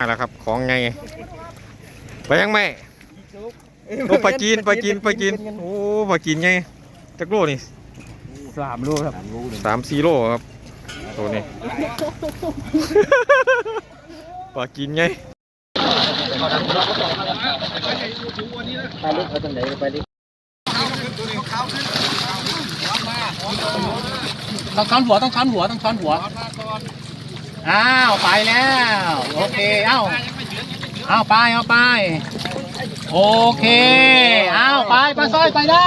มาแล้วครับ ของไง ไปยังไม่โอ้ปลาจีนปลาจีนปลาจีนโอ้ปลาจีนไงจักโลนี่สามลูกครับสามสี่โลครับตัวนี้ปลาจีนไงไปลูกเขาตั้งไหนไปดิต้องช้อนหัวต้องช้อนหัวต้องช้อนหัว อ้าวไปแล้ว โอเค เอ้าเอาไปเอาไป โอเค เอาไปปลาสร้อยไปได้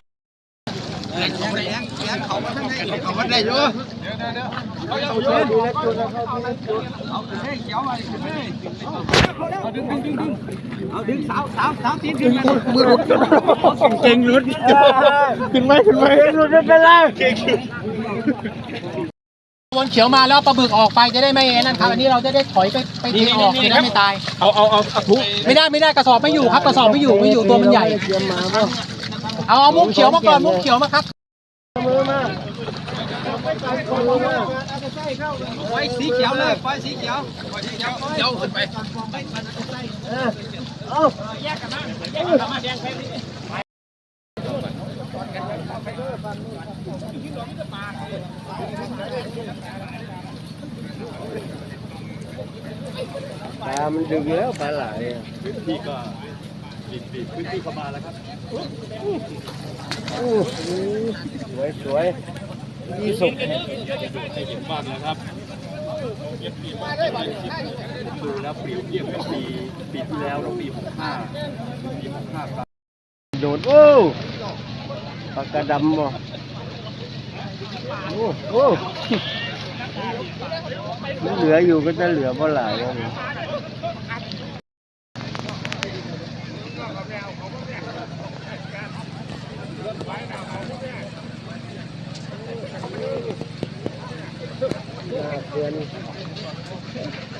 ขึ้นไหมขึ้นไหมรุดไม่เป็นไรวนเขียวมาแล้วปลาบึกออกไปจะได้ไม่ไอ้นั่นครับอันนี้เราจะได้ถอยไปไปตีออกจะได้ไม่ตายเอาเอาเอาเอาทุไม่ได้ไม่ได้กระสอบไม่อยู่ครับกระสอบไม่อยู่ไม่อยู่ตัวมันใหญ่ เอาเอามุกเขียวมาก่อนมุกเขียวมาครับไฟสีเขียวเลยไฟสีเขียวไฟสีเขียวเขียวขึ้นไปปลามันดึงแล้วปลาไหลที่ก็ปิดปิดพื้นที่เข้ามาแล้วครับ สวยสวยยี่สุกให้เห็นบ้างนะครับดูแล้วเปรียบเทียบกับปีปีที่แล้วแล้วปี65ปี65ครับโดดโอ้ปลากระดำบ่โอ้โอ้มันเหลืออยู่ก็จะเหลือเพราะหลายแล้ว นี่น่